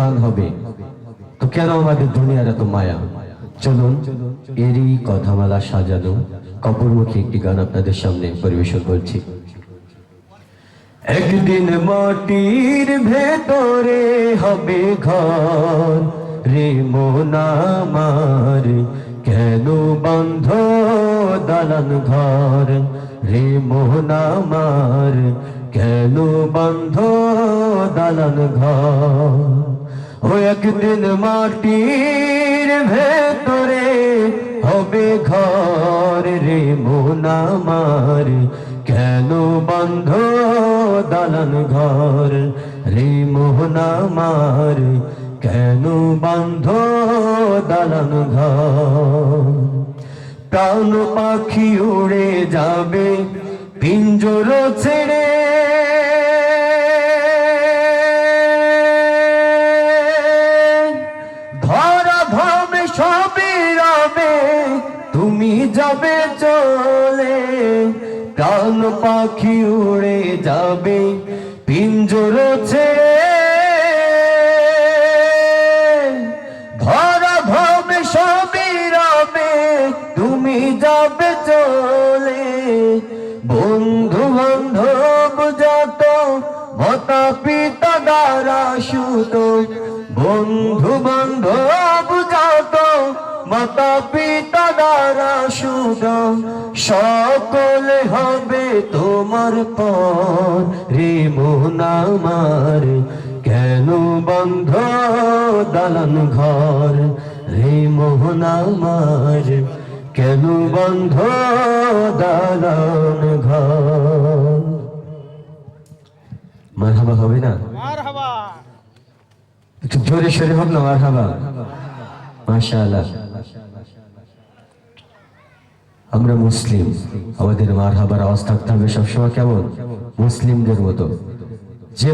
স্থান হবে, তো কেন আমাদের দুনিয়ার এত মায়া? চলুন, এরই কথামালা সাজানো, কপরমুখী একটি গান আপনাদের সামনে পরিবেশন করছি। একদিন মাটির ভেতরে হবে ঘর, রে মোনামার কেন বন্ধ দালান ঘর? রে মোনামার কেন বন্ধ দালান ঘর। ও একদিন মাটির ভেতরে হবে ঘর রে মোনামার কেন বন্ধ দালান ঘর রে মোহনামার কেন বন্ধ দালান ঘর? প্রাণ পাখি উড়ে যাবে, পিঞ্জর ছেড়ে তুমি যাবে চলে, প্রাণ পাখি উড়ে যাবে, পিঞ্জর ধরা ধামে সবে রবে, তুমি যাবে চলে। বন্ধু বান্ধব যত মাতা পিতা দ্বারা সুত বন্ধু বান্ধব মাতা পিতা দ্বারা সুত সকলে হবে তোমার পর। রে মোহনামার কেন বন্ধ দালান ঘর? রে মোহনামার কেন বন্ধ দালান ঘর? মার মারহাবা হবে না? একটু জোরে সরে হোক না মারহাবা। মাশাআল্লাহ। আমরা মুসলিম আমাদের মারহাবার আওয়াজ থাকতে হবে সবসময় কেমন? মুসলিমদের মতো। যে